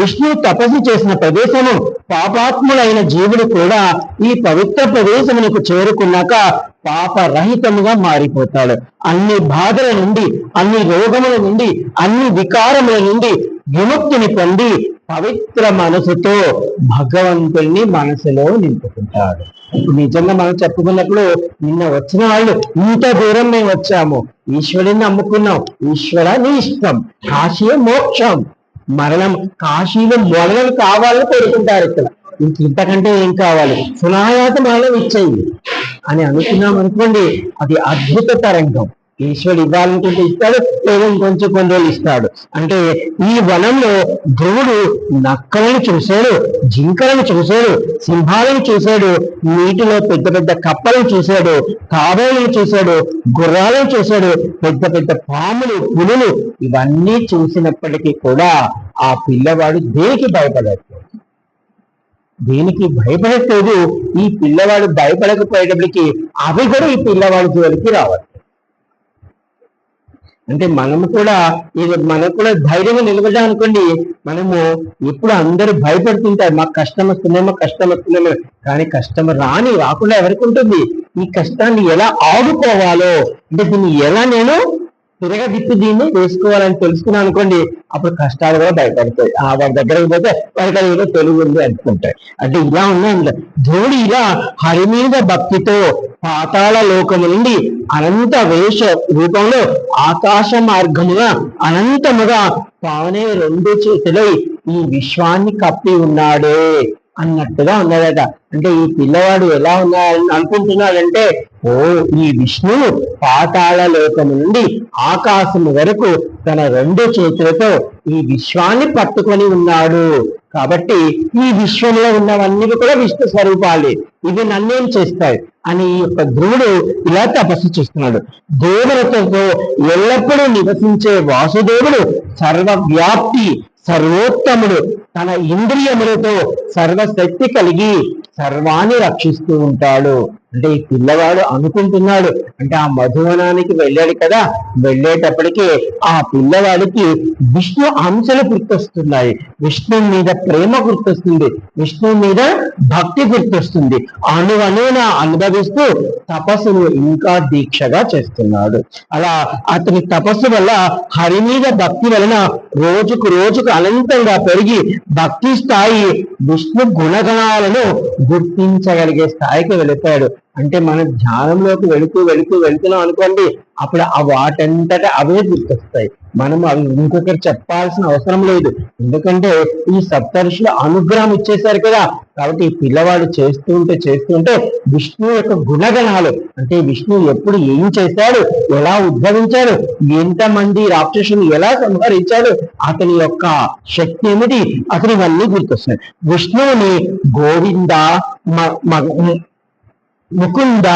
విష్ణు తపస్సు చేసిన ప్రదేశము పాపాత్ములైన జీవులు కూడా ఈ పవిత్ర ప్రదేశమునకు చేరుకున్నాక పాపరహితముగా మారిపోతాడు. అన్ని బాధల నుండి అన్ని రోగముల నుండి అన్ని వికారముల నుండి విముక్తిని పొంది పవిత్ర మనసుతో భగవంతుణ్ణి మనసులో నింపుకుంటాడు. ఇప్పుడు నిజంగా మనం చెప్పుకున్నప్పుడు నిన్న వచ్చిన వాళ్ళు ఇంత దూరం మేము వచ్చాము. ఈశ్వరుని నమ్ముకున్నాం. ఈశ్వర నీ ఇష్టం. కాశీ మోక్షం. మరణం కాశీలో మరణం కావాలని కోరుకుంటారు ఇక్కడ. ఇంక ఇంతకంటే ఏం కావాలి? సునాయాత మరణం ఇచ్చేయి అని అనుకున్నాం అనుకోండి అది అద్భుత తరంగం. ఈశ్వరుడు ఇవ్వాలనుకుంటే ఇస్తాడు లేదా ఇంకొంచెం కొన్ని రోజులు ఇస్తాడు. అంటే ఈ వనంలో ధ్రువుడు నక్కలను చూశాడు జింకలను చూశాడు సింహాలను చూశాడు నీటిలో పెద్ద పెద్ద కప్పలను చూశాడు కాబోలను చూశాడు గుర్రాలను చూశాడు పెద్ద పెద్ద పాములు పులులు ఇవన్నీ చూసినప్పటికీ కూడా ఆ పిల్లవాడు దేనికి భయపడట్లేదు? దేనికి భయపడట్లేదు? ఈ పిల్లవాడు భయపడకపోయేటప్పటికి అవి కూడా ఈ పిల్లవాడి జోలికి రావాలి. అంటే మనము కూడా ఇది మనకు కూడా ధైర్యంగా నిలబడ్డా అనుకోండి మనము ఎప్పుడు అందరూ భయపడుతుంటారు. మాకు కష్టం వస్తుందేమో కష్టం వస్తుందేమో. కానీ కష్టం రాని రాకుండా ఎవరికి ఉంటుంది? ఈ కష్టాన్ని ఎలా ఆడుకోవాలో అంటే దీన్ని ఎలా నేను తిరగదిప్పి దీన్ని వేసుకోవాలని తెలుసుకున్నాను అనుకోండి అప్పుడు కష్టాలు కూడా బయటపడతాయి ఆ వాడి దగ్గరకు పోతే వాడికి అది ఏదో తెలుగు ఉంది అనుకుంటాయి. అంటే ఇలా ఉన్నాయి దేవుడు ఇలా హరి మీద భక్తితో పాతాళ లోకము నుండి అనంత వేష రూపంలో ఆకాశ మార్గముగా అనంతముగా పావనే రెండు చేతులై ఈ విశ్వాన్ని కప్పి ఉన్నాడే. అన్నట్టుగా ఉన్నదట. అంటే ఈ పిల్లవాడు ఎలా ఉన్నాడని అనుకుంటున్నాడంటే ఓ ఈ విష్ణువు పాతాళ లోకము నుండి ఆకాశం వరకు తన రెండు చేతులతో ఈ విశ్వాన్ని పట్టుకొని ఉన్నాడు. కాబట్టి ఈ విశ్వంలో ఉన్నవన్నీ కూడా విష్ణు స్వరూపాలే. ఇవి నన్నేం చేస్తాయి అని ఈ యొక్క ధ్రువుడు ఇలా తపస్సు చేస్తున్నాడు. దేవతతో ఎల్లప్పుడూ నివసించే వాసుదేవుడు సర్వవ్యాప్తి సర్వోత్తముడు తన ఇంద్రియములతో సర్వశక్తి కలిగి సర్వాన్ని రక్షిస్తూ ఉంటాడు. అంటే ఈ పిల్లవాడు అనుకుంటున్నాడు. అంటే ఆ మధువనానికి వెళ్ళాడు కదా. వెళ్ళేటప్పటికి ఆ పిల్లవాడికి విష్ణు అంశలు గుర్తొస్తున్నాయి. విష్ణు మీద ప్రేమ గుర్తొస్తుంది. విష్ణు మీద భక్తి గుర్తొస్తుంది. అణువణువున అనుభవిస్తూ తపస్సును ఇంకా దీక్షగా చేస్తున్నాడు. అలా అతని తపస్సు వల్ల హరి మీద భక్తి వలన రోజుకు రోజుకు అనంతంగా పెరిగి భక్తి స్థాయి విష్ణు గుణగణాలను గుర్తించగలిగే స్థాయికి వెళ్ళిపోయాడు. అంటే మన ధ్యానంలోకి వెళుతూ వెళుతూ వెళుతున్నాం అనుకోండి అప్పుడు ఆ వాటంతట అవే గుర్తొస్తాయి. మనం అవి ఇంకొకరు చెప్పాల్సిన అవసరం లేదు. ఎందుకంటే ఈ సప్తర్షులు అనుగ్రహం ఇచ్చేశారు కదా. కాబట్టి ఈ పిల్లవాడు చేస్తూ ఉంటే చేస్తూ ఉంటే విష్ణు యొక్క గుణగణాలు అంటే విష్ణు ఎప్పుడు ఏం చేశాడు ఎలా ఉద్భవించాడు ఎంతమంది రాక్షసులు ఎలా సంహరించాడు అతని యొక్క శక్తి ఏమిటి అతని ఇవన్నీ గుర్తొస్తున్నాయి. విష్ణువుని గోవింద మ- ముకుంద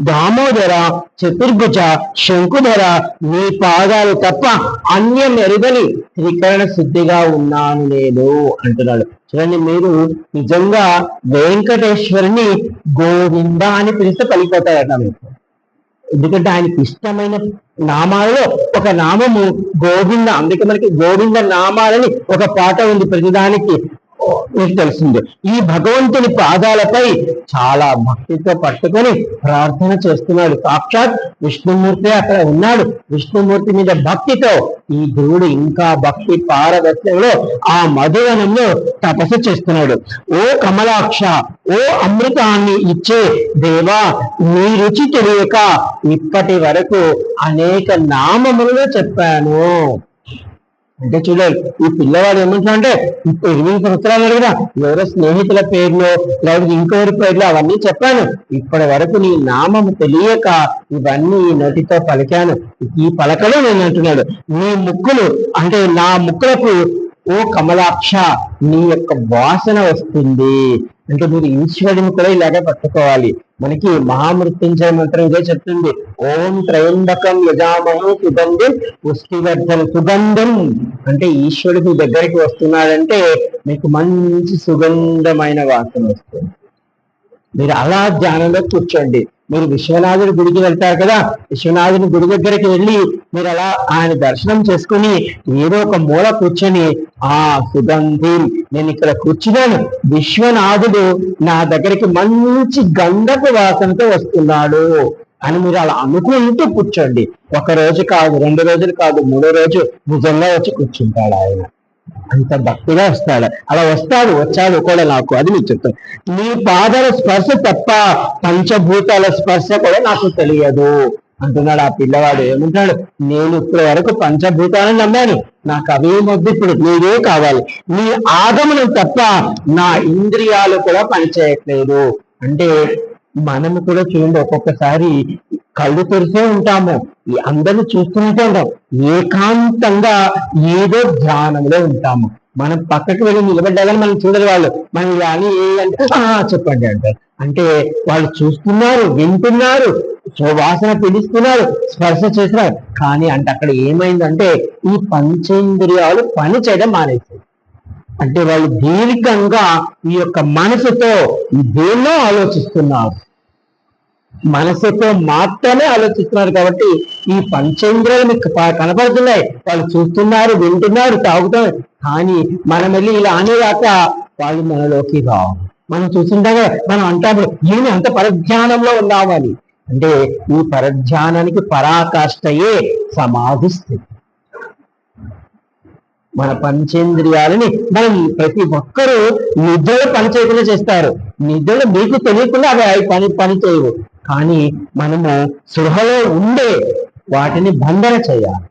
దామోదర చతుర్భుజ శంకుధర నీ పాదాలు తప్ప అన్యం ఎరుగని త్రికరణ శుద్ధిగా ఉన్నాను నేను అంటున్నాడు. చూడండి మీరు నిజంగా వెంకటేశ్వరుని గోవింద అని పిలిస్తే పలిపోతాయట మీకు ఎందుకంటే ఆయనకి ఇష్టమైన నామాలలో ఒక నామము గోవింద. అందుకే మనకి గోవింద నామాలని ఒక పాట ఉంది ప్రతిదానికి. మీకు తెలిసింది. ఈ భగవంతుని పాదాలపై చాలా భక్తితో పట్టుకొని ప్రార్థన చేస్తున్నాడు. సాక్షాత్ విష్ణుమూర్తి అక్కడ ఉన్నాడు. విష్ణుమూర్తి మీద భక్తితో ఈ దేవుడు ఇంకా భక్తి పారదర్శంలో ఆ మధువనంలో తపస్సు చేస్తున్నాడు. ఓ కమలాక్ష ఓ అమృతాన్ని ఇచ్చే దేవా నీ రుచి తెలియక ఇప్పటి వరకు అనేక నామములను చెప్పాను. అంటే చూడాలి ఈ పిల్లవాడు ఏమంటున్నా అంటే ఎనిమిది సంవత్సరాలు కదా ఎవరో స్నేహితుల పేర్లు లేకపోతే ఇంకెవరి పేర్లు అవన్నీ చెప్పాను. ఇప్పటి వరకు నీ నామము తెలియక ఇవన్నీ ఈ నోటితో పలికాను. ఈ పలకలు నేను అంటున్నాడు నీ ముక్కులు అంటే నా ముక్కులకు ఓ కమలాక్ష నీ యొక్క వాసన వస్తుంది. అంటే మీరు ఈశ్వరుని కూడా ఇలాగే పట్టుకోవాలి. మనకి మహామృత్యుంజయ మంత్రం ఇదే చెప్తుంది. ఓం త్రయంబకం యజామహం సుగంధం పుష్టివర్ధన సుగంధం. అంటే ఈశ్వరుడు మీ దగ్గరికి వస్తున్నాడంటే మీకు మంచి సుగంధమైన వాసన వస్తుంది. మీరు అలా ధ్యానంలో కూర్చోండి. మీరు విశ్వనాథుడి గుడికి వెళ్తారు కదా విశ్వనాథుని గుడి దగ్గరికి వెళ్ళి మీరు అలా ఆయన దర్శనం చేసుకుని ఏదో ఒక మూల కూర్చొని ఆ సుగంధి నేను ఇక్కడ కూర్చున్నాను. విశ్వనాథుడు నా దగ్గరికి మంచి గంధపు వాసనతో వస్తున్నాడు అని మీరు అలా అనుకుంటూ కూర్చోండి. ఒక రోజు కాదు రెండు రోజులు కాదు మూడో రోజు నిజంగా వచ్చి కూర్చుంటాడు ఆయన. అంత భక్తిగా వస్తాడు. అలా వస్తాడు వచ్చాడు కూడా నాకు అది మీకు చెప్తాను నీ పాదల స్పర్శ తప్ప పంచభూతాల స్పర్శ కూడా నాకు తెలియదు. అంటున్నాడు ఆ పిల్లవాడు. ఏమంటాడు? నేను ఇప్పటి వరకు పంచభూతాలను నమ్మాను. నాకు అవే వద్దు ఇప్పుడు. నీవే కావాలి. నీ ఆగమనం తప్ప నా ఇంద్రియాలు కూడా పనిచేయట్లేదు. అంటే మనము కూడా చూడండి ఒక్కొక్కసారి కళ్ళు తెరిచే ఉంటాము. అందరూ అందరిని చూస్తూనే ఉంటాం ఏకాంతంగా ఏదో ధ్యానంలో ఉంటాము. మనం పక్కకి వెళ్ళి నిలబడ్డాలని మనం చూడరు వాళ్ళు. మనం ఇలా అని అంటే చెప్పండి అంటారు. అంటే వాళ్ళు చూస్తున్నారు వింటున్నారు సువాసన పిలుస్తున్నారు స్పర్శ చేస్తున్నారు. కానీ అంటే అక్కడ ఏమైందంటే ఈ పంచేంద్రియాలు పని చేయడం మానేసాయి అంటే వాళ్ళు దీర్ఘంగా ఈ యొక్క మనసుతో దేన్నో ఆలోచిస్తున్నారు. మనసుతో మాత్రమే ఆలోచిస్తున్నారు కాబట్టి ఈ పంచేంద్రియాలు మీకు ప- కనపడుతున్నాయి. వాళ్ళు చూస్తున్నారు వింటున్నారు తాగుతున్నారు. కానీ మనం వెళ్ళి ఇలా అనేదాక వాళ్ళు మనలోకి రావు. మనం చూస్తుండగా మనం అంటాము ఏమి అంత పరధ్యానంలో ఉన్నామని? అంటే ఈ పరధ్యానానికి పరాకాష్ఠయే సమాధి స్థితి. మన పంచేంద్రియాలని మనం ప్రతి ఒక్కరూ నిద్రలు పనిచేయకుండా చేస్తారు. నిద్రలు మీకు తెలియకుండా అవి అవి పని పని చేయవు. కానీ మనము సృహలో ఉండే వాటిని బంధన చేయాలి.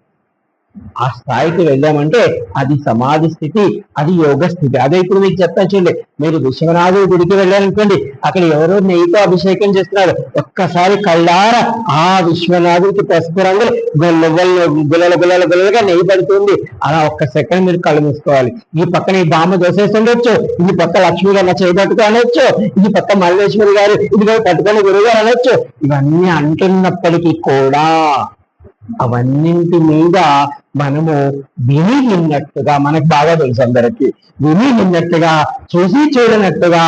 ఆ స్థాయికి వెళ్ళామంటే అది సమాధి స్థితి అది యోగ స్థితి. అదే ఇప్పుడు మీకు చెప్తాను చూడండి. మీరు విశ్వనాథుడి గుడికి వెళ్ళారనుకోండి అక్కడ ఎవరో నెయ్యితో అభిషేకం చేస్తున్నారు. ఒక్కసారి కళ్ళార ఆ విశ్వనాథుడికి పసుపు రంగులు గొల్ల గొల్ల గుల్లల గుల్లల గుల్లలుగా నెయ్యి పడుతుంది. అలా ఒక్క సెకండ్ మీరు కళ్ళు మూసుకోవాలి. ఈ పక్కన ఈ బామ్మ దోసేస్తుండొచ్చు ఇది పక్క లక్ష్మి గారు చేయబట్టుకు అనొచ్చు ఇది పక్క మల్లేశ్వరి గారు ఇది పట్టుకొని గురువు గారు అనొచ్చు ఇవన్నీ అంటున్నప్పటికీ కూడా అవన్నింటి మీద మనము విని విన్నట్టుగా మనకు బాగా తెలుసు అందరికి విని విన్నట్టుగా చూసి చూడనట్టుగా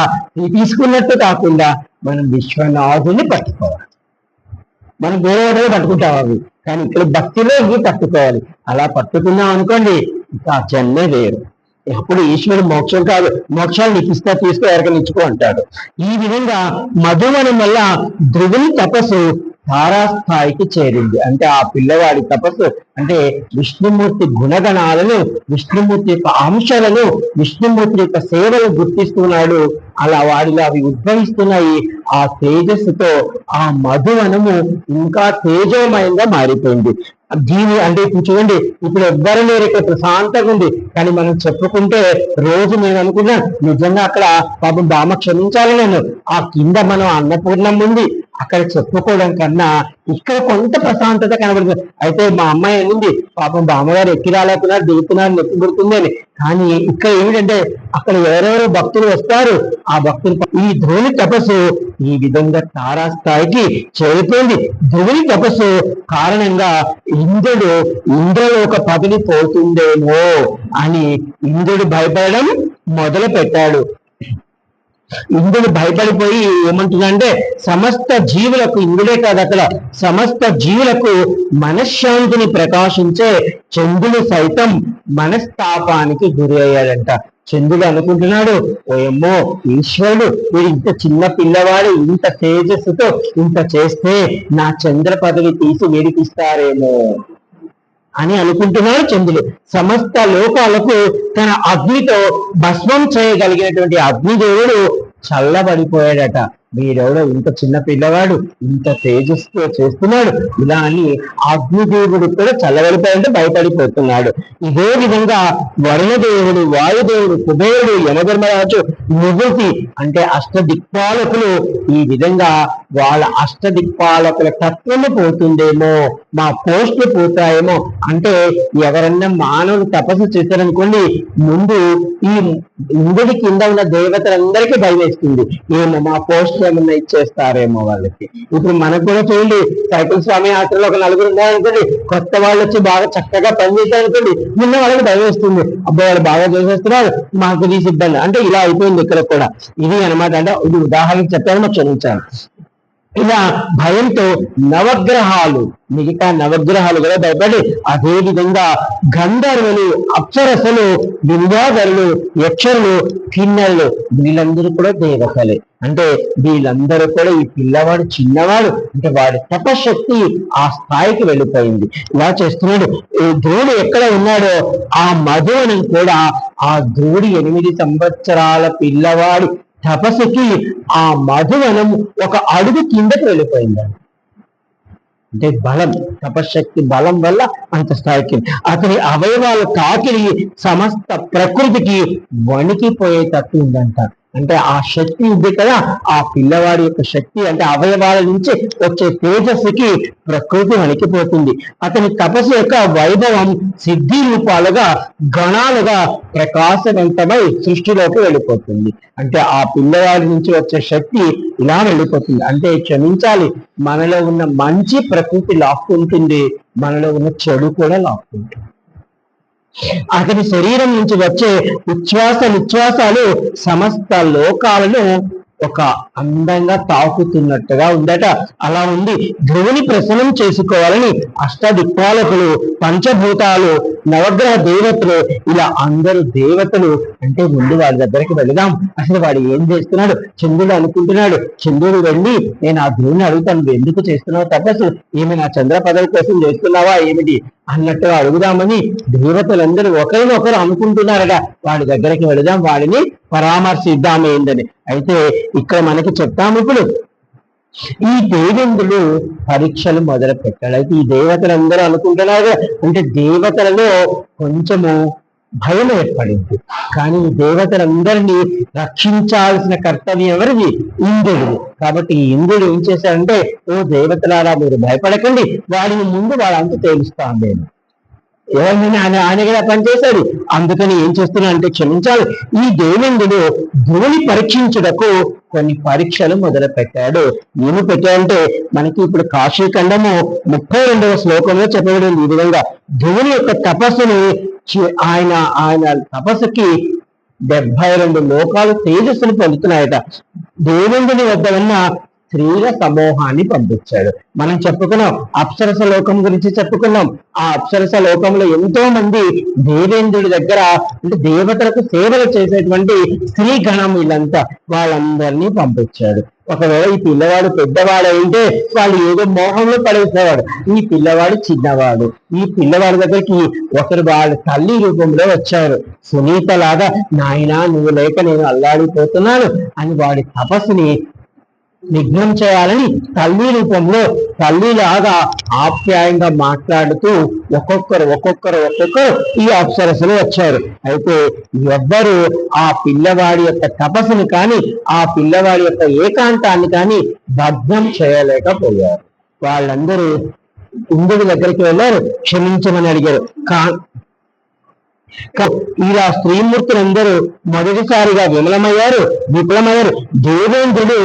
తీసుకున్నట్టు కాకుండా మనం విశ్వనాథుని పట్టుకోవాలి. మనం వేరే వేరే పట్టుకుంటాం అవి కానీ ఇక్కడ భక్తిలో ఇవి పట్టుకోవాలి అలా పట్టుకున్నాం అనుకోండి ఇక ఆ జన్మే వేరు. అప్పుడు ఈశ్వరుడు మోక్షం కాదు మోక్షాలు నీకు ఇస్తా తీసుకో ఎరగనిచ్చుకో అంటాడు. ఈ విధంగా మధువనం వల్ల ధ్రువుని తపస్సు తారాస్థాయికి చేరింది. అంటే ఆ పిల్లవాడి తపస్సు అంటే విష్ణుమూర్తి గుణగణాలను విష్ణుమూర్తి యొక్క అంశాలను విష్ణుమూర్తి యొక్క సేవలు గుర్తిస్తున్నాడు అలా వారిలో అవి ఉద్భవిస్తున్నాయి ఆ తేజస్సుతో ఆ మధువనము ఇంకా తేజోమయంగా మారిపోయింది. దీని అంటే ఇప్పుడు చూడండి ఇప్పుడు ఎవ్వరు లేరు ఇక్కడ ప్రశాంతంగా ఉంది. కానీ మనం చెప్పుకుంటే రోజు నేను అనుకున్నా నిజంగా అక్కడ పాపం బామ క్షమించాలి నేను ఆ కింద మనం అన్నపూర్ణం ఉంది. అక్కడ చెప్పుకోవడం కన్నా ఇక్కడ కొంత ప్రశాంతత కనబడుతుంది. అయితే మా అమ్మాయి అనింది పాపం బామ్మగారు ఎక్కి రాలేకున్నారు దిగుతున్నారు నొప్పి పుడుతుంది అని. కానీ ఇక్కడ ఏమిటంటే అక్కడ ఎవరెవరో భక్తులు వస్తారు ఆ భక్తులు ఈ ధ్రువుని తపస్సు ఈ విధంగా తారాస్థాయికి చేరిపోయింది. ధ్రువుని తపస్సు కారణంగా ఇంద్రుడు ఇంద్రలోక పదిని పోతుందేమో అని ఇంద్రుడు భయపడడం మొదలు పెట్టాడు ఇంద్రుడు భయపడిపోయి ఏమంటుందంటే సమస్త జీవులకు ఇంద్రుడే కాదు అక్కడ సమస్త జీవులకు మనశ్శాంతిని ప్రకాశించే చంద్రుడు సైతం మనస్తాపానికి గురి అయ్యాడంట. చంద్రుడు అనుకుంటున్నాడు ఓయమ్మో ఈశ్వరుడు వీడు ఇంత చిన్న పిల్లవాడు ఇంత తేజస్సుతో ఇంత చేస్తే నా చంద్ర పదవి తీసి వేడిపిస్తారేమో అని అనుకుంటున్నాడు చంద్రుడు. సమస్త లోకాలకు తన అగ్నితో భస్మం చేయగలిగినటువంటి అగ్నిదేవుడు చల్లబడిపోయాడట. వీడెవడో ఇంత చిన్న పిల్లవాడు ఇంత తేజస్తో చేస్తున్నాడు. ఇలా అని అగ్నిదేవుడు కూడా చల్లబడిపోయాడంటే భయపడిపోతున్నాడు. ఇదే విధంగా వరుణదేవుడు వాయుదేవుడు కుబేరుడు యమధర్మరాజు నివృతి అంటే అష్టదిక్పాలకులు ఈ విధంగా వాళ్ళ అష్టదిక్పాలకుల తత్వము పోతుందేమో మా పోస్టులు పోతాయేమో అంటే ఎవరన్నా మానవులు తపస్సు చేశారనుకోండి ముందు ఈ ఇంద్రుడి కింద ఉన్న దేవతలందరికీ భయం వేస్తుంది ఏమో మా పోస్ట్ ఏమన్నా ఇచ్చేస్తారేమో వాళ్ళకి. ఇప్పుడు మనకు కూడా చూడండి సైకిల్ స్వామి యాత్రలో ఒక నలుగురు ఉన్నారనుకోండి కొత్త వాళ్ళు వచ్చి బాగా చక్కగా పనిచేశారనుకోండి నిన్న వాళ్ళకి భయం వేస్తుంది. అబ్బాయి వాళ్ళు బాగా చేసేస్తున్నారు మాకు తీసి ఇబ్బంది అంటే ఇలా అయిపోయింది ఇక్కడ కూడా. ఇది అనమాట అంటే ఇది ఉదాహరణకు చెప్పాను మాకు క్షమించాను. ఇలా భయంతో నవగ్రహాలు మిగతా నవగ్రహాలు కూడా భయపడి అదే విధంగా గంధర్వులు అప్సరసలు వింధ్యాధరులు యక్షరులు కిన్నెలు వీళ్ళందరూ కూడా దేవతలే. అంటే వీళ్ళందరూ కూడా ఈ పిల్లవాడు చిన్నవాడు అంటే వాడి తపశక్తి ఆ స్థాయికి వెళ్ళిపోయింది. ఇలా చేస్తున్నాడు. ఈ ధ్రువుడు ఎక్కడ ఉన్నాడో ఆ మధువనం కూడా ఆ ధ్రువుడి ఎనిమిది సంవత్సరాల పిల్లవాడి తపస్సుకి ఆ మధువనం ఒక అడుగు కిందకి వెళ్ళిపోయిందండి అంటే బలం తపశక్తి బలం వల్ల అంత స్థాయికి. అతని అవయవాల తాకిడి సమస్త ప్రకృతికి వణికిపోయేటట్టు ఉందంట. అంటే ఆ శక్తి ఉంది కదా ఆ పిల్లవాడి యొక్క శక్తి అంటే అవయవాల నుంచి వచ్చే తేజస్సుకి ప్రకృతి వణికిపోతుంది. అతని తపస్సు యొక్క వైభవం సిద్ధి రూపాలుగా గణాలుగా ప్రకాశవంతమై సృష్టిలోకి వెళ్ళిపోతుంది. అంటే ఆ పిల్లవాడి నుంచి వచ్చే శక్తి ఇలా వెళ్ళిపోతుంది. అంటే క్షమించాలి మనలో ఉన్న మంచి ప్రకృతి లాక్కుంటుంది మనలో ఉన్న చెడు కూడా లాక్కుంటుంది. అతని శరీరం నుంచి వచ్చే ఉచ్ఛ్వాస నిశ్వాసాలు సమస్త లోకాలను ఒక అందంగా తాకుతున్నట్టుగా ఉందట. అలా ఉంది ధ్రువుని ప్రసన్నం చేసుకోవాలని అష్టదిక్పాలకులు పంచభూతాలు నవగ్రహ దేవతలు ఇలా అందరు దేవతలు అంటే ముందు వాడి దగ్గరికి వెళదాం. అసలు వాడు ఏం చేస్తున్నాడు? చంద్రుడు అనుకుంటున్నాడు. చంద్రుడు వెళ్ళి నేను ఆ ధ్రువుని అడుగుతాను. ఎందుకు చేస్తున్నావు? తపస్సు. ఏమి నా చంద్ర పదవి కోసం చేస్తున్నావా? ఏమిటి? అన్నట్టుగా అడుగుదామని దేవతలందరూ ఒకరినొకరు అనుకుంటున్నారట. వాడి దగ్గరికి వెళదాం వాడిని పరామర్శిద్దాం ఏందని. అయితే ఇక్కడ మనకి చెప్తాము ఇప్పుడు. ఈ దేవేంద్రుడు పరీక్షలు మొదలు పెట్టాడు అయితే ఈ దేవతలందరూ అనుకుంటున్నారు అంటే దేవతలలో కొంచెము భయం ఏర్పడింది. కానీ దేవతలందరినీ రక్షించాల్సిన కర్తవ్యం ఎవరిది? ఇంద్రుడిది కాబట్టి ఇంద్రుడు ఏం చేశాడంటే ఓ దేవతలారా మీరు భయపడకండి. వాడిని ముందు వాళ్ళంతా తేలుస్తాను నేను. ఎవరినైనా ఆయన ఆయన కదా పనిచేశాడు. అందుకని ఏం చేస్తున్నా అంటే క్షమించాలి. ఈ దేవేంద్రుడు ధ్రువుని పరీక్షించుటకు కొన్ని పరీక్షలు మొదలు పెట్టాడు ఏమి పెట్టాడంటే మనకి ఇప్పుడు కాశీఖండము ముప్పై రెండవ శ్లోకంలో చెప్పబడింది ఈ విధంగా. ధ్రువుని యొక్క తపస్సుని ఆయన ఆయన తపస్సుకి డెబ్బై రెండు లోకాలు తేజస్సును పొందుతున్నాయట. దేవేంద్రుని వద్ద ఉన్న స్త్రీల సమూహాన్ని పంపించాడు. మనం చెప్పుకున్నాం అప్సరస లోకం గురించి చెప్పుకున్నాం. ఆ అప్సరస లోకంలో ఎంతో మంది దేవేంద్రుడి దగ్గర అంటే దేవతలకు సేవలు చేసేటువంటి స్త్రీ గణం వీళ్ళంతా వాళ్ళందరినీ పంపించాడు. ఒకవేళ ఈ పిల్లవాడు పెద్దవాడు అయితే వాళ్ళు ఏదో మోహంలో పడేసేవాడు ఈ పిల్లవాడు చిన్నవాడు. ఈ పిల్లవాడి దగ్గరికి ఒకరు వాళ్ళ తల్లి రూపంలో వచ్చారు. సునీత లాగా నాయనా నువ్వు లేక నేను అల్లాడిపోతున్నాను అని వాడి తపస్సుని నిఘ్నం చేయాలని తల్లి రూపంలో తల్లిలాగా ఆప్యాయంగా మాట్లాడుతూ ఒక్కొక్కరు ఒక్కొక్కరు ఒక్కొక్కరు ఈ అప్సరసలు వచ్చారు. అయితే ఎవ్వరు ఆ పిల్లవాడి యొక్క తపస్సుని కానీ ఆ పిల్లవాడి యొక్క ఏకాంతాన్ని కానీ భగ్నం చేయలేకపోయారు. వాళ్ళందరూ ఇందుడి దగ్గరికి వెళ్ళారు క్షమించమని అడిగారు. కా- ఇలా స్త్రీమూర్తులందరూ మొదటిసారిగా విమలమయ్యారు విఫలమయ్యారు దేవేంద్రుడు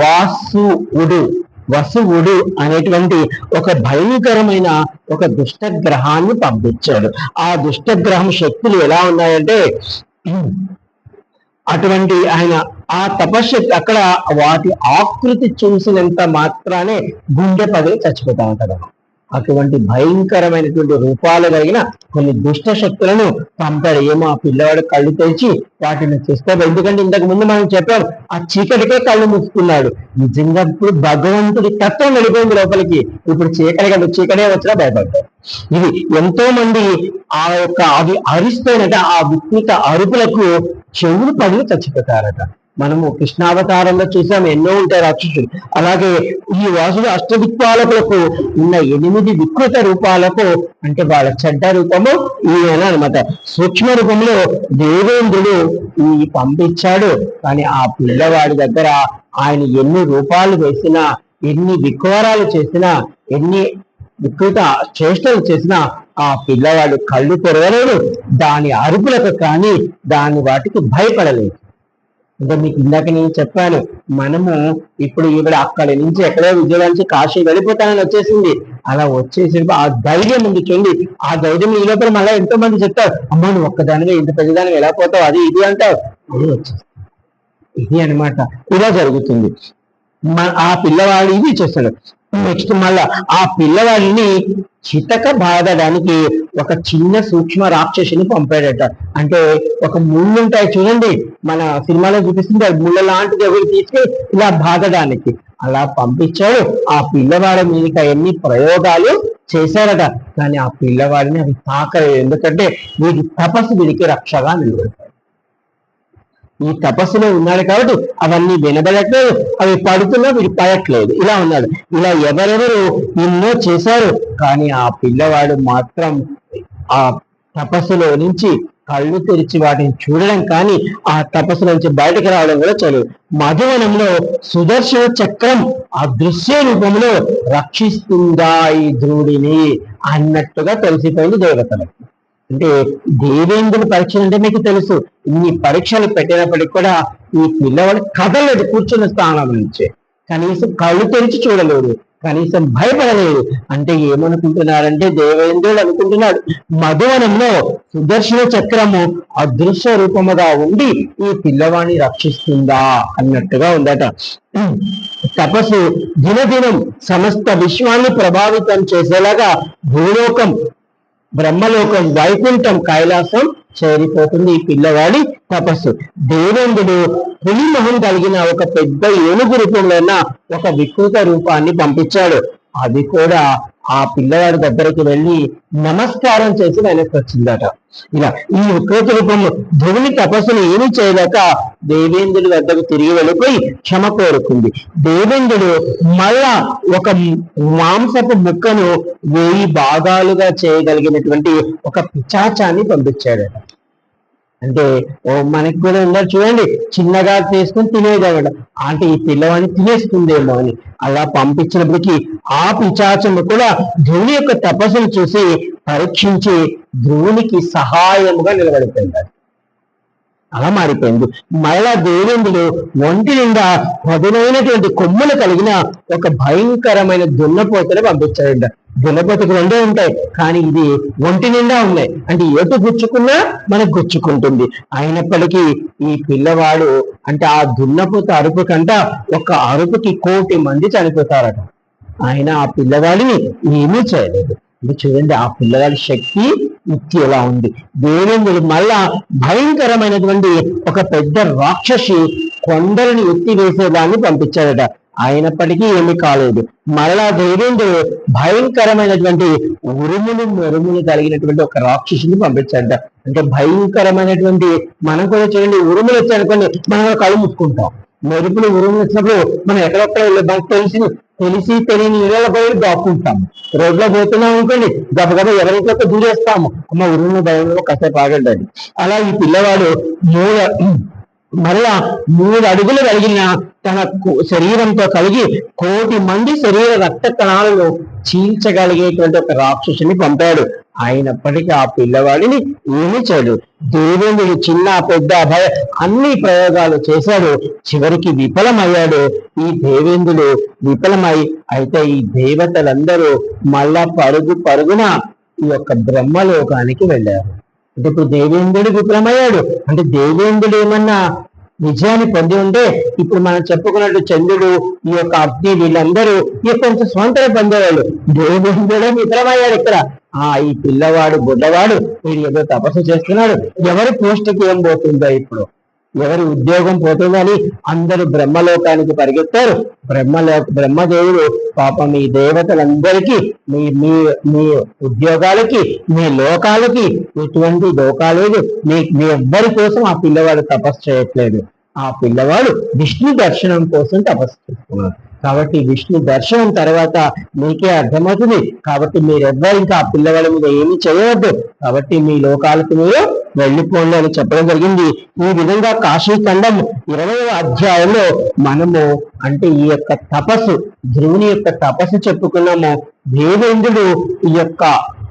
వాసువుడు వసువుడు అనేటువంటి ఒక భయంకరమైన ఒక దుష్టగ్రహాన్ని పంపించాడు. ఆ దుష్టగ్రహం శక్తులు ఎలా ఉన్నాయంటే అటువంటి ఆయన ఆ తపశక్తి అక్కడ వాటి ఆకృతి చూసినంత మాత్రానే గుండె పదవి చచ్చిపోతా ఉంటాడు అటువంటి భయంకరమైనటువంటి రూపాలు కలిగిన కొన్ని దుష్ట శక్తులను పంపాడు. ఏమో ఆ పిల్లవాడు కళ్ళు తెరిచి వాటిని చూస్తాడు. ఎందుకంటే ఇంతకు ముందు మనం చెప్పాం ఆ చీకటికే కళ్ళు మూసుకున్నాడు. నిజంగా ఇప్పుడు భగవంతుడి తత్వం వెళ్ళిపోయింది లోపలికి. ఇప్పుడు చీకటి కదా చీకటే వచ్చినా భయపడ్డాడు ఇది ఎంతో మంది ఆ యొక్క అవి అరిస్తేనట ఆ వికృత అరుపులకు చెవులు పగిలి చచ్చిపోతారట. మనము కృష్ణావతారంలో చూసాం ఎన్నో ఉంటాయి రాక్షసులు. అలాగే ఈ వాసుడు అష్టదిక్పాలకులకు ఉన్న ఎనిమిది వికృత రూపాలకు అంటే వాళ్ళ చెడ్డ రూపము ఈయన అనమాట సూక్ష్మ రూపంలో దేవేంద్రుడు ఈ పంపించాడు. కానీ ఆ పిల్లవాడి దగ్గర ఆయన ఎన్ని రూపాలు వేసినా ఎన్ని వికోరాలు చేసినా ఎన్ని వికృత చేష్టలు చేసినా ఆ పిల్లవాడు కళ్ళు తెరవలేడు దాని అరుపులకు కానీ దాని వాటికి భయపడలేదు. ఇంకా మీకు ఇందాక నేను చెప్పాను మనము ఇప్పుడు ఈవిడ అక్కడి నుంచి ఎక్కడో విజయవాడ నుంచి కాశీ వెళ్ళిపోతానని వచ్చేసింది. అలా వచ్చేసి ఆ ధైర్యం ఉంది చూడండి. ఆ ధైర్యం ఈ లోపల మళ్ళీ ఎంతో మంది చెప్తారు అమ్మ నువ్వు ఒక్కదానిగా ఇంత పెద్దదానిగా ఎలా పోతావు? అది ఇది అంటావు అది వచ్చేస్తుంది ఇది అన్నమాట. ఇలా జరుగుతుంది. ఆ పిల్లవాడు ఇది చేస్తాడు. నెక్స్ట్ మళ్ళా ఆ పిల్లవాడిని చితక బాధడానికి ఒక చిన్న సూక్ష్మ రాక్షసుని పంపాడట. అంటే ఒక ముళ్ళు ఉంటాయి చూడండి. మన సినిమాలో చూపిస్తుంటే అది ముళ్ళ లాంటిది ఎవరు తీసుకొని ఇలా బాధడానికి. అలా పంపించాడు. ఆ పిల్లవాడి మీద ఎన్ని ప్రయోగాలు చేశారట. కానీ ఆ పిల్లవాడిని అవి తాకలేదు. ఎందుకంటే వీడి తపస్సు వీడికి రక్షగా నిలబడతాయి ఈ తపస్సులో ఉన్నాడు కాబట్టి అవన్నీ వినబడట్లేదు. అవి పడుతున్నా వీడు పడట్లేదు ఇలా ఉన్నాడు. ఇలా ఎవరెవరు ఎన్నో చేశారు. కానీ ఆ పిల్లవాడు మాత్రం ఆ తపస్సులో నుంచి కళ్ళు తెరిచి వాటిని చూడడం కానీ ఆ తపస్సు నుంచి బయటకు రావడం కూడా చదువు. మధువనంలో సుదర్శన చక్రం అదృశ్య రూపంలో రక్షిస్తుందా ఈ ధ్రువుడిని అన్నట్టుగా తెలిసిపోయింది దేవతలకు. అంటే దేవేంద్రుడు పరీక్షలు అంటే మీకు తెలుసు. ఇన్ని పరీక్షలు పెట్టినప్పటికీ కూడా ఈ పిల్లవాడు కదలలేదు కూర్చున్న స్థానం నుంచి. కనీసం కళ్ళు తెరిచి చూడలేదు. కనీసం భయపడలేదు. అంటే ఏమనుకుంటున్నారంటే దేవేంద్రుడు అనుకుంటున్నాడు మధువనంలో సుదర్శన చక్రము అదృశ్య రూపముగా ఉండి ఈ పిల్లవాణ్ణి రక్షిస్తుందా అన్నట్టుగా ఉందట. తపస్సు దినదినం సమస్త విశ్వాన్ని ప్రభావితం చేసేలాగా భూలోకం బ్రహ్మలోకం వైకుంఠం కైలాసం చేరిపోతుంది ఈ పిల్లవాడి తపస్సు. దేవేంద్రుడు పులిమొహం కలిగిన ఒక పెద్ద ఏనుగు రూపంలో ఉన్న ఒక వికృత రూపాన్ని పంపించాడు. అది కూడా ఆ పిల్లవాడి దగ్గరికి వెళ్ళి నమస్కారం చేసి వెనక్కి వచ్చిందట. ఇలా ఈ వికృత రూపము ధ్రువుని తపస్సును ఏమీ చేయలేక దేవేంద్రుడి వద్దకు తిరిగి వెళ్ళిపోయి క్షమ కోరుకుంది. దేవేంద్రుడు మళ్ళా ఒక మాంసపు ముక్కను వేయి భాగాలుగా చేయగలిగినటువంటి ఒక పిచాచాన్ని పంపించాడట. అంటే ఓ మనకి కూడా ఉన్నారు చూడండి చిన్నగా తీసుకొని తినేదేవాడు అంటే ఈ పిల్లవాడిని తినేస్తుందేమో అని. అలా పంపించినప్పటికీ ఆ పిచాచము కూడా ధ్రువుని యొక్క తపస్సును చూసి పరీక్షించి ధ్రువునికి సహాయముగా నిలబడిపోయింది. అలా మారిపోయింది. మరలా దేవేంద్రుడు ఒంటి నిండా పదునైనటువంటి కొమ్ములు కలిగిన ఒక భయంకరమైన దున్నపోతను పంపించాడంట. దున్నపోతకు రెండే ఉంటాయి కానీ ఇది ఒంటి నిండా ఉన్నాయి. అంటే ఎటు గుచ్చుకున్నా మనకు గుచ్చుకుంటుంది. అయినప్పటికీ ఈ పిల్లవాడు అంటే ఆ దున్నపోత అరుపు కంట ఒక అరుపుకి కోటి మంది చనిపోతారట. ఆయన ఆ పిల్లవాడిని ఏమీ చేయలేదు. ఇది చూడండి ఆ పిల్లవాడి శక్తి యుక్తి ఎలా ఉంది? దేవేంద్రుడు మళ్ళా భయంకరమైనటువంటి ఒక పెద్ద రాక్షసి కొండలను ఎత్తి వేసేదాన్ని పంపించాడట. అయినప్పటికీ ఏమి కాలేదు. మరలా దేవేంద్రుడు భయంకరమైనటువంటి ఉరుములు మెరుములు కలిగినటువంటి ఒక రాక్షసుని పంపించాడట. అంటే భయంకరమైనటువంటి మనం కూడా చూడండి ఉరుములు వచ్చాయనుకోండి మనం కళ్ళు ముట్టుకుంటాం మెరుపులు ఉరుములు వచ్చినప్పుడు మనం ఎక్కడొక్కడ వెళ్ళి మనకు తెలిసి తెలిసి తెలియని ఇళ్ళ పోయి దాక్కుంటాము రోడ్లో పోతున్నాం అనుకోండి గబగబ ఎవరింట్లో దూరేస్తాము. అమ్మ ఉరుములు భయంలో కాసేపు ఆగండి అలా ఈ పిల్లవాడు మూల మరలా మూడు అడుగులు కలిగిన తన కు- శరీరంతో కలిగి కోటి మంది శరీర రక్త కణాలను చీల్చగలిగేటువంటి ఒక రాక్షసుని పంపాడు. అయినప్పటికీ ఆ పిల్లవాడిని ఏమీ చేయడు. దేవేంద్రుడు చిన్న పెద్ద భయ అన్ని ప్రయోగాలు చేశాడు. చివరికి విఫలమయ్యాడు. ఈ దేవేంద్రుడు విఫలమై అయితే ఈ దేవతలందరూ మళ్ళా పరుగు పరుగున ఈ యొక్క బ్రహ్మలోకానికి వెళ్ళారు. అంటే ఇప్పుడు దేవేంద్రుడు విఫలమయ్యాడు. అంటే దేవేంద్రుడు ఏమన్నా విజయాన్ని పొంది ఉంటే ఇప్పుడు మనం చెప్పుకున్నట్టు చంద్రుడు ఈ యొక్క అగ్ని వీళ్ళందరూ ఈ కొంత కొంచెం స్వంతన పొందేవాళ్ళు దేవేంద్రుడే మిత్రమయ్యాడు ఇక్కడ? ఆ ఈ పిల్లవాడు బుడ్డవాడు వీడు ఏదో తపస్సు చేస్తున్నాడు. ఎవరి పోస్టుకి ఏం పోతుందో ఇప్పుడు? ఎవరి ఉద్యోగం పోతుందని అందరూ బ్రహ్మలోకానికి పరిగెత్తారు. బ్రహ్మలో బ్రహ్మదేవుడు పాపం మీ దేవతలందరికీ మీ మీ మీ ఉద్యోగాలకి మీ లోకాలకి ఎటువంటి లోకాలేదు మీ మీ ఎవ్వరి కోసం ఆ పిల్లవాడు తపస్సు చేయట్లేదు. ఆ పిల్లవాడు విష్ణు దర్శనం కోసం తపస్సు చేస్తున్నాడు. కాబట్టి విష్ణు దర్శనం తర్వాత మీకే అర్థమవుతుంది. కాబట్టి మీరెవ్వరు ఇంకా ఆ పిల్లవాడి మీద ఏమి చేయవద్దు. కాబట్టి మీ లోకాలకు మీరు వెళ్ళిపోండి అని చెప్పడం జరిగింది. ఈ విధంగా కాశీఖండం ఇరవై అధ్యాయంలో మనము అంటే ఈ యొక్క తపస్సు ధ్రువుని యొక్క తపస్సు చెప్పుకున్నాము. దేవేంద్రుడు ఈ యొక్క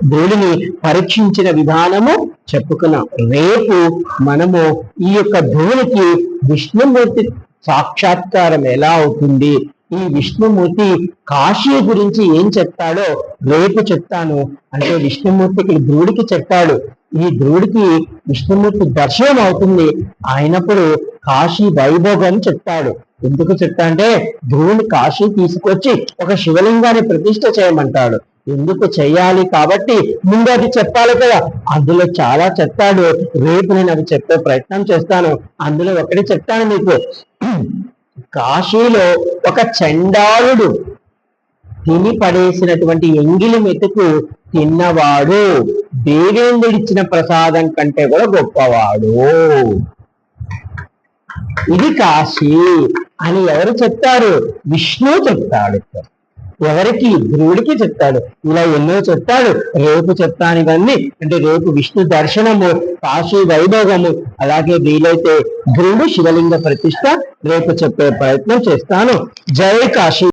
దేవుడిని పరీక్షించిన విధానము చెప్పుకున్నాం. రేపు మనము ఈ యొక్క ధ్రువునికి విష్ణుమూర్తి సాక్షాత్కారం ఎలా అవుతుంది? ఈ విష్ణుమూర్తి కాశీ గురించి ఏం చెప్తాడో రేపు చెప్తాను. అంటే విష్ణుమూర్తికి ధ్రువుడికి చెప్తాడు. ఈ ధ్రువుడికి విష్ణుమూర్తి దర్శనం అవుతుంది. అయినప్పుడు కాశీ వైభోగం చెప్తాడు. ఎందుకు చెప్తా అంటే ధ్రువుని కాశీ తీసుకొచ్చి ఒక శివలింగాన్ని ప్రతిష్ఠ చేయమంటాడు. ఎందుకు చేయాలి కాబట్టి ముందు అది చెప్పాలి కదా. అందులో చాలా చెప్తాడు. రేపు నేను అవి చెప్పే ప్రయత్నం చేస్తాను. అందులో ఒకటి చెప్తాను మీకు. కాశీలో ఒక చండాలుడు తిని పడేసినటువంటి ఎంగిలి మెతుకు తిన్నవాడు దేవేంద్రుడిచ్చిన ప్రసాదం కంటే కూడా గొప్పవాడు. ఇది కాశీ అని ఎవరు చెప్తారు? విష్ణు చెప్తాడు. ఎవరికి? ధ్రువుడికి చెప్తాడు. ఇలా ఎన్నో చెప్తాడు. రేపు చెప్తాను ఇవన్నీ. అంటే రేపు విష్ణు దర్శనము కాశీ వైభోగము అలాగే వీలైతే ధ్రువుడు శివలింగ ప్రతిష్ట రేపు చెప్పే ప్రయత్నం చేస్తాను. జై కాశీ.